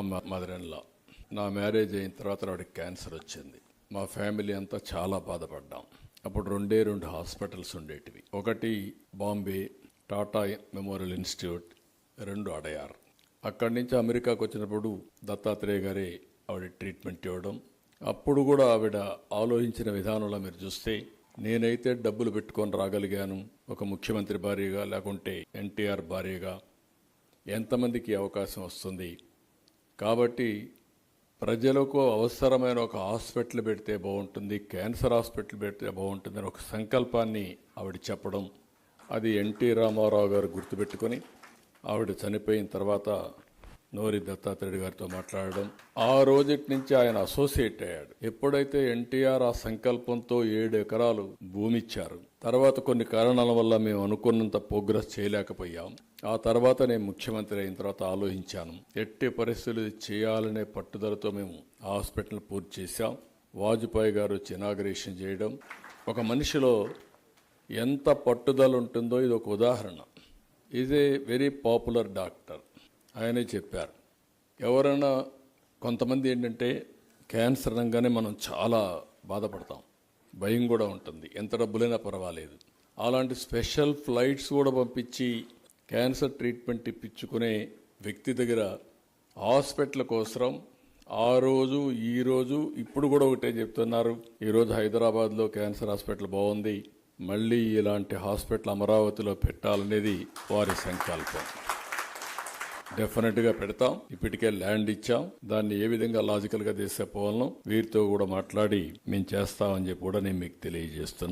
మా mother in law నా marriage అయిన తర్వాత ఆవిడకి క్యాన్సర్ వచ్చింది. మా ఫ్యామిలీ అంతా చాలా బాధపడ్డాం. అప్పుడు రెండే రెండు హాస్పిటల్స్ ఉండేటివి. ఒకటి బాంబే టాటా మెమోరియల్ ఇన్స్టిట్యూట్ రెండు అడయార్. అక్కడి నుంచి అమెరికాకు వచ్చినప్పుడు దత్తాత్రేయ గారే ఆవిడ ట్రీట్మెంట్ ఇవ్వడం. అప్పుడు కూడా ఆవిడ ఆలోచించిన విధానంలో మీరు చూస్తే నేనైతే డబ్బులు పెట్టుకొని రాగలిగాను. ఒక ముఖ్యమంత్రి భార్యగా లేకుంటే ఎన్టీఆర్ భార్యగా. ఎంతమందికి అవకాశం వస్తుంది? కాబట్టి ప్రజలకు అవసరమైన ఒక హాస్పిటల్ పెడితే బాగుంటుంది క్యాన్సర్ హాస్పిటల్ పెడితే బాగుంటుంది అని ఒక సంకల్పాన్ని ఆవిడ చెప్పడం. అది ఎన్టీ రామారావు గారు గుర్తుపెట్టుకొని ఆవిడ చనిపోయిన తర్వాత నోరి దత్తాత్రేయుడు గారితో మాట్లాడడం. ఆ రోజుటి నుంచి ఆయన అసోసియేట్ అయ్యాడు. ఎప్పుడైతే ఎన్టీఆర్ ఆ సంకల్పంతో ఏడు ఎకరాలు భూమి ఇచ్చారు తర్వాత కొన్ని కారణాల వల్ల మేము అనుకున్నంత ప్రోగ్రెస్ చేయలేకపోయాం. ఆ తర్వాత నేను ముఖ్యమంత్రి అయిన తర్వాత ఆలోచించాను. ఎట్టి పరిస్థితులు చేయాలనే పట్టుదలతో మేము హాస్పిటల్ పూర్తి చేశాం. వాజ్పేయి గారు వచ్చి చేయడం. ఒక మనిషిలో ఎంత పట్టుదల ఉంటుందో ఇది ఒక ఉదాహరణ. Is a very popular doctor ఆయనే చెప్పారు. ఎవరైనా కొంతమంది ఏంటంటే క్యాన్సర్ అనగానే మనం చాలా బాధపడతాం. భయం కూడా ఉంటుంది. ఎంత డబ్బులైనా పర్వాలేదు. అలాంటి స్పెషల్ ఫ్లైట్స్ కూడా పంపించి క్యాన్సర్ ట్రీట్మెంట్ ఇప్పించుకునే వ్యక్తి దగ్గర హాస్పిటల్ కోసం ఆ రోజు ఈ రోజు ఇప్పుడు కూడా ఒకటే చెప్తున్నారు. ఈరోజు హైదరాబాద్లో క్యాన్సర్ హాస్పిటల్ బాగుంది. మళ్ళీ ఇలాంటి హాస్పిటల్ అమరావతిలో పెట్టాలనేది వారి సంకల్పం. డెఫినెట్గా పెడతాం. ఇప్పటికే ల్యాండ్ ఇచ్చాం. దాన్ని ఏ విధంగా లాజికల్గా తీసుకుపోవాలను వీరితో కూడా మాట్లాడి మేము చేస్తామని చెప్పి కూడా నేను మీకు తెలియజేస్తున్నాను.